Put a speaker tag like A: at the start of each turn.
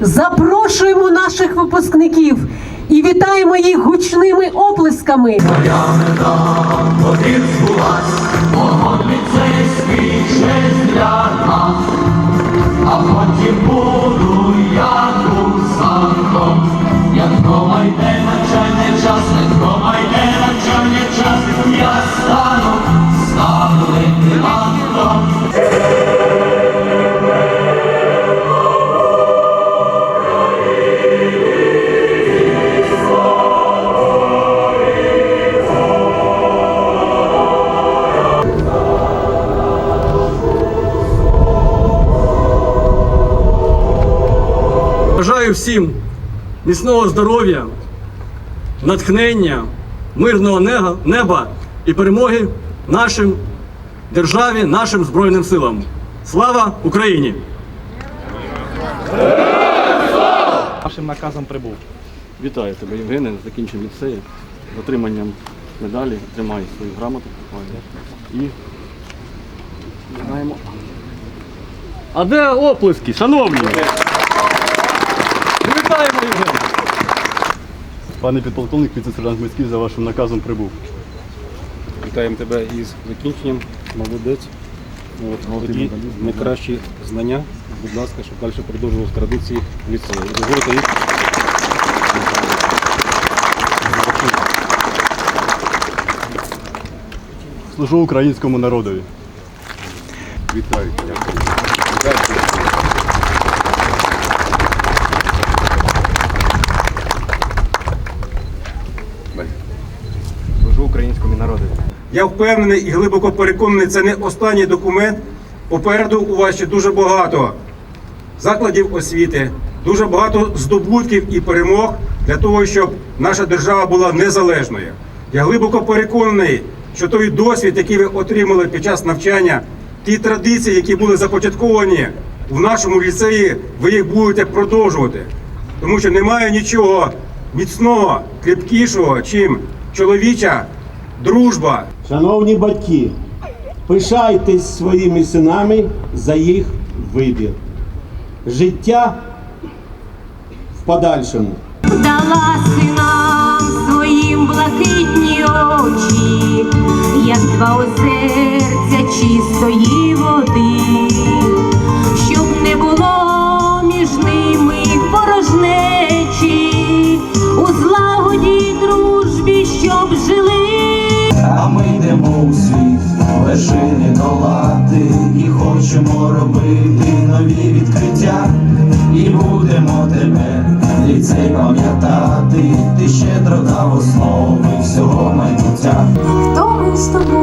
A: запрошуємо наших випускників і вітаємо їх гучними оплесками.
B: А потім буду я курсантом, як дома йде навчальний час, як дома йде навчальний час, я стану, стану лейтенантом.
C: Бажаю всім міцного здоров'я, натхнення, мирного неба і перемоги нашим державі, нашим Збройним силам. Слава Україні!
D: Вашим наказом прибув.
C: Вітаю тебе, Євгене, з закінченням ліцею, з отриманням медалі. Тримай свою грамоту. І знаємо. А де оплески, шановні? Вітаємо, Євгене!
E: Пане підполковник, віце-сержант Мицький за вашим наказом прибув.
F: Вітаємо тебе із закінченням. Молодець. От, тоді найкращі знання, будь ласка, щоб далі продовжував традиції ліцею. І дозвольте їх.
E: Служу українському народові.
F: Вітаю.
D: Служу українському народу.
G: Я впевнений і глибоко переконаний, це не останній документ. Попереду у вас ще дуже багато закладів освіти, дуже багато здобутків і перемог для того, щоб наша держава була незалежною. Я глибоко переконаний, що той досвід, який ви отримали під час навчання, ті традиції, які були започатковані в нашому ліцеї, ви їх будете продовжувати. Тому що немає нічого міцного, крепкішого, чим чоловіча дружба,
H: Шановні батьки, пишайтесь своїми синами за їх вибір. Життя в подальшому.
I: Дала синам своїм блакитні очі, як два озерця чистої води,
B: вершини долати, і хочемо робити нові відкриття. І будемо тебе, ліцей пам'ятати, ти щедро дав основи всього майбуття.
I: Хто ми з тобою?